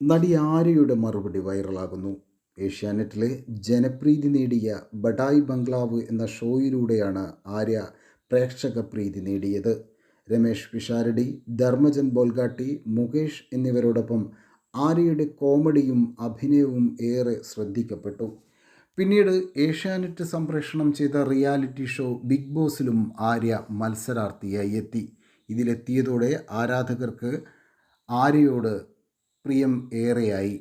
നടി ആര്യയുടെ മറുപടി വൈറലാകുന്നു. ഏഷ്യാനെറ്റിലെ ജനപ്രീതി നേടിയ ബഡായ് ബംഗ്ലാവ് എന്ന ഷോയിലൂടെയാണ് ആര്യ പ്രേക്ഷക പ്രീതി നേടിയത്. രമേഷ് പിഷാരടി ധർമ്മജൻ ബോൽഗാട്ടി മുകേഷ് എന്നിവരോടൊപ്പം ആര്യയുടെ കോമഡിയും അഭിനയവും ഏറെ ശ്രദ്ധിക്കപ്പെട്ടു. പിന്നീട് ഏഷ്യാനെറ്റ് സംപ്രേഷണം ചെയ്ത റിയാലിറ്റി ഷോ ബിഗ് ബോസിലും ആര്യ മത്സരാർത്ഥിയായി എത്തി. ഇതിലെത്തിയതോടെ ആരാധകർക്ക് ആര്യയോട് പ്രിയം ഏറെയായി.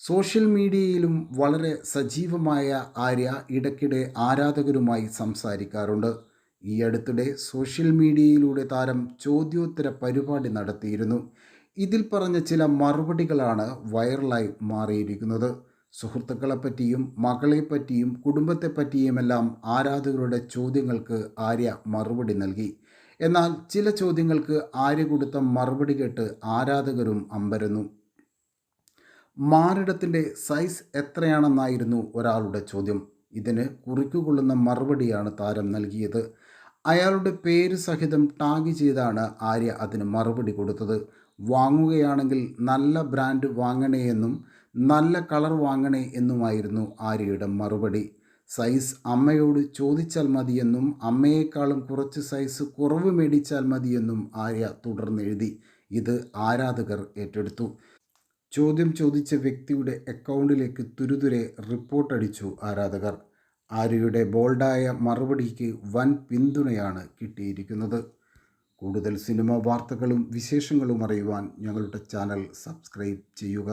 സോഷ്യൽ മീഡിയയിലും വളരെ സജീവമായ ആര്യ ഇടയ്ക്കിടെ ആരാധകരുമായി സംസാരിക്കാറുണ്ട്. ഈ അടുത്തിടെ സോഷ്യൽ മീഡിയയിലൂടെ താരം ചോദ്യോത്തര പരിപാടി നടത്തിയിരുന്നു. ഇതിൽ പറഞ്ഞ ചില മറുപടികളാണ് വൈറലായി മാറിയിരിക്കുന്നത്. സുഹൃത്തുക്കളെപ്പറ്റിയും മകളെപ്പറ്റിയും കുടുംബത്തെപ്പറ്റിയുമെല്ലാം ആരാധകരുടെ ചോദ്യങ്ങൾക്ക് ആര്യ മറുപടി നൽകി. എന്നാൽ ചില ചോദ്യങ്ങൾക്ക് ആര്യ കൊടുത്ത മറുപടി കേട്ട് ആരാധകരും അമ്പരന്നു. മാറിടത്തിന്റെ സൈസ് എത്രയാണെന്നായിരുന്നു ഒരാളുടെ ചോദ്യം. ഇതിന് കുറിക്കുകൊള്ളുന്ന മറുപടിയാണ് താരം നൽകിയത്. അയാളുടെ പേര് സഹിതം ടാഗ് ചെയ്താണ് ആര്യ അതിന് മറുപടി കൊടുത്തത്. വാങ്ങുകയാണെങ്കിൽ നല്ല ബ്രാൻഡ് വാങ്ങണേ എന്നും നല്ല കളർ വാങ്ങണേ എന്നുമായിരുന്നു ആര്യയുടെ മറുപടി. സൈസ് അമ്മയോട് ചോദിച്ചാൽ മതിയെന്നും അമ്മയെക്കാളും കുറച്ച് സൈസ് കുറവ് മേടിച്ചാൽ മതിയെന്നും ആര്യ തുടർന്നെഴുതി. ഇത് ആരാധകർ ഏറ്റെടുത്തു. ചോദ്യം ചോദിച്ച വ്യക്തിയുടെ അക്കൗണ്ടിലേക്ക് തുരുതുരെ റിപ്പോർട്ടടിച്ചു ആരാധകർ. ആര്യയുടെ ബോൾഡായ മറുപടിക്ക് വൻ പിന്തുണയാണ് കിട്ടിയിരിക്കുന്നത്. കൂടുതൽ സിനിമ വാർത്തകളും വിശേഷങ്ങളും അറിയുവാൻ ഞങ്ങളുടെ ചാനൽ സബ്സ്ക്രൈബ് ചെയ്യുക.